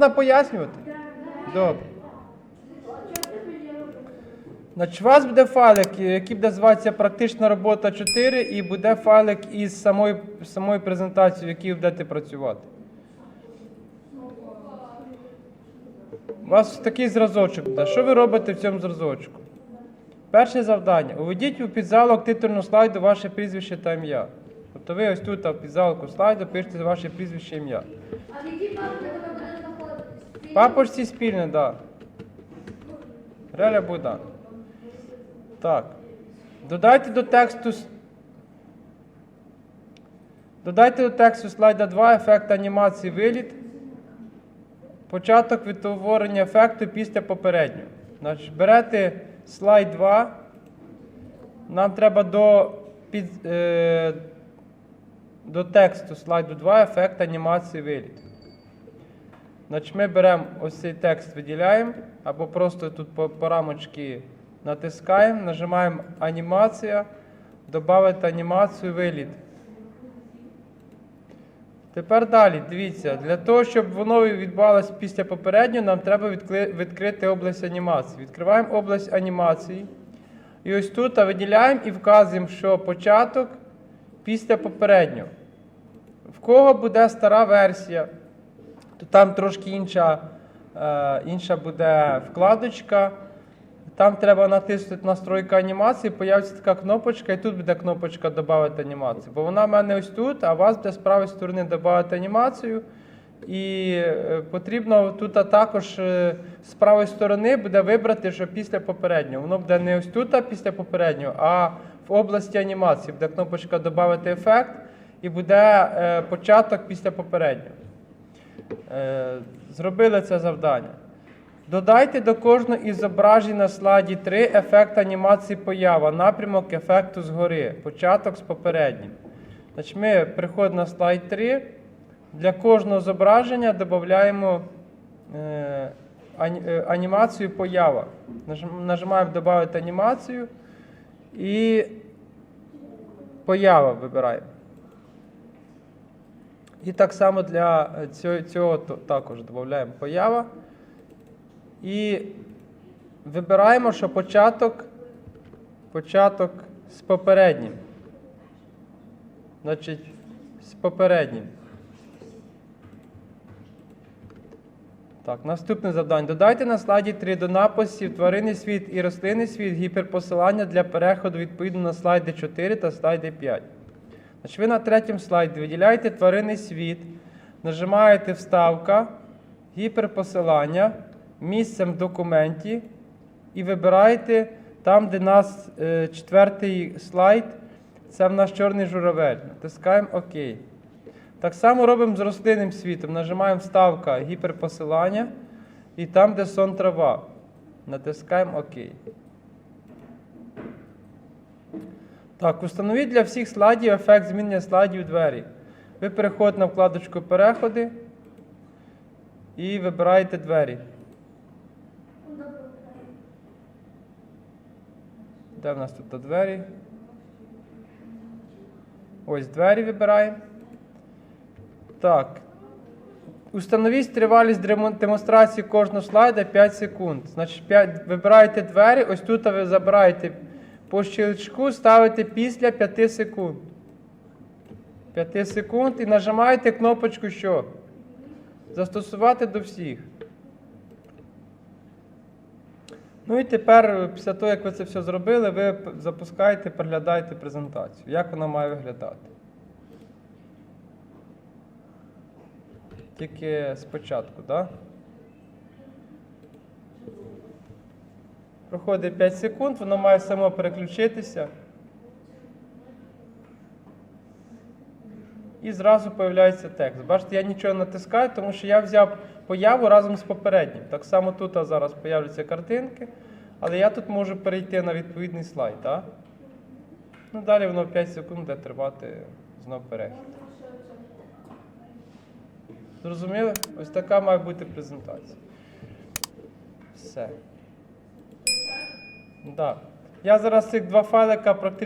Можна пояснювати? Добре. Значить, у вас буде файлик, який буде зватися практична робота 4, і буде файлик із самої, самої презентації, в якій будете працювати. У вас такий зразочок буде. Що ви робите в цьому зразочку? Перше завдання. Уведіть у підзалок титульного слайду ваше прізвище та ім'я. Тобто ви ось тут в підзалку слайду пишете ваше прізвище ім'я. А в якій папці вона буде знаходитись? Папочці спільне, так. Да. Реля Богдан. Так. Додайте до тексту. Додайте до тексту слайда 2 ефект анімації виліт. Початок відтворення ефекту після попереднього. Значить, берете слайд 2. Нам треба до, під, е, до тексту слайду 2 ефект анімації виліт. Значить, ми беремо ось цей текст, виділяємо, або просто тут по, по натискаємо, нажимаємо анімація, додати анімацію виліт. Тепер далі, дивіться, для того, щоб воно відбувалося після попереднього, нам треба відкрити область анімації. Відкриваємо область анімації. І ось тут виділяємо і вказуємо, що початок після попереднього. В кого буде стара версія, то там трошки інша, е, інша буде вкладочка. Там треба натиснути настройка анімації, появиться така кнопочка, і тут буде кнопочка Додати анімацію. Бо вона в мене ось тут, а у вас буде з правої сторони додати анімацію. І е, потрібно тут також е, з правої сторони буде вибрати, що після попереднього. Воно буде не ось тут, а після попереднього, а в області анімації буде кнопочка Додати ефект і буде початок після попереднього. Е, Зробили це завдання. Додайте до кожного із зображень на слайді 3 ефект анімації поява, напрямок ефекту згори, початок з попереднім. Значить, ми приходимо на слайд 3. Для кожного зображення додаємо е, е, анімацію поява. Нажимаємо Додати анімацію і поява вибираємо. І так само для е, цього, цього також додаємо поява. І вибираємо, що початок, початок з попереднім. Значить, з попереднім. Так, наступне завдання. Додайте на слайді 3 до написів тваринний світ і рослинний світ гіперпосилання для переходу відповідно на слайди 4 та слайди 5. Значить, ви на третьому слайді виділяєте тваринний світ, нажимаєте Вставка, гіперпосилання, місцем в документі і вибираєте там, де нас е, четвертий слайд, це в нас чорний журавель. Натискаємо ОК. Так само робимо з рослинним світом. Нажимаємо Вставка, гіперпосилання і там, де сон трава. Натискаємо ОК. Так, установіть для всіх слайдів ефект змінення слайдів двері. Ви переходите на вкладочку Переходи і вибираєте двері. Де в нас тут двері? Ось двері вибираємо. Так. Установіть тривалість демонстрації кожного слайда 5 секунд. Значить, 5, вибираєте двері, ось тут ви забираєте по щелчку, ставите після 5 секунд. 5 секунд і нажимаєте кнопочку що? Застосувати до всіх. Ну і тепер, після того, як ви це все зробили, ви запускаєте, переглядаєте презентацію. Як вона має виглядати? Тільки спочатку, так? Да? Проходить 5 секунд, воно має само переключитися. І зразу з'являється текст. Бачите, я нічого натискаю, тому що я взяв появу разом з попереднім. Так само тут а зараз появляться картинки, але я тут можу перейти на відповідний слайд. Так? Ну, далі воно 5 секунд буде тривати знов перехід. Зрозуміли? Ось така має бути презентація. Все. Да. Я зараз цих два файлика практично.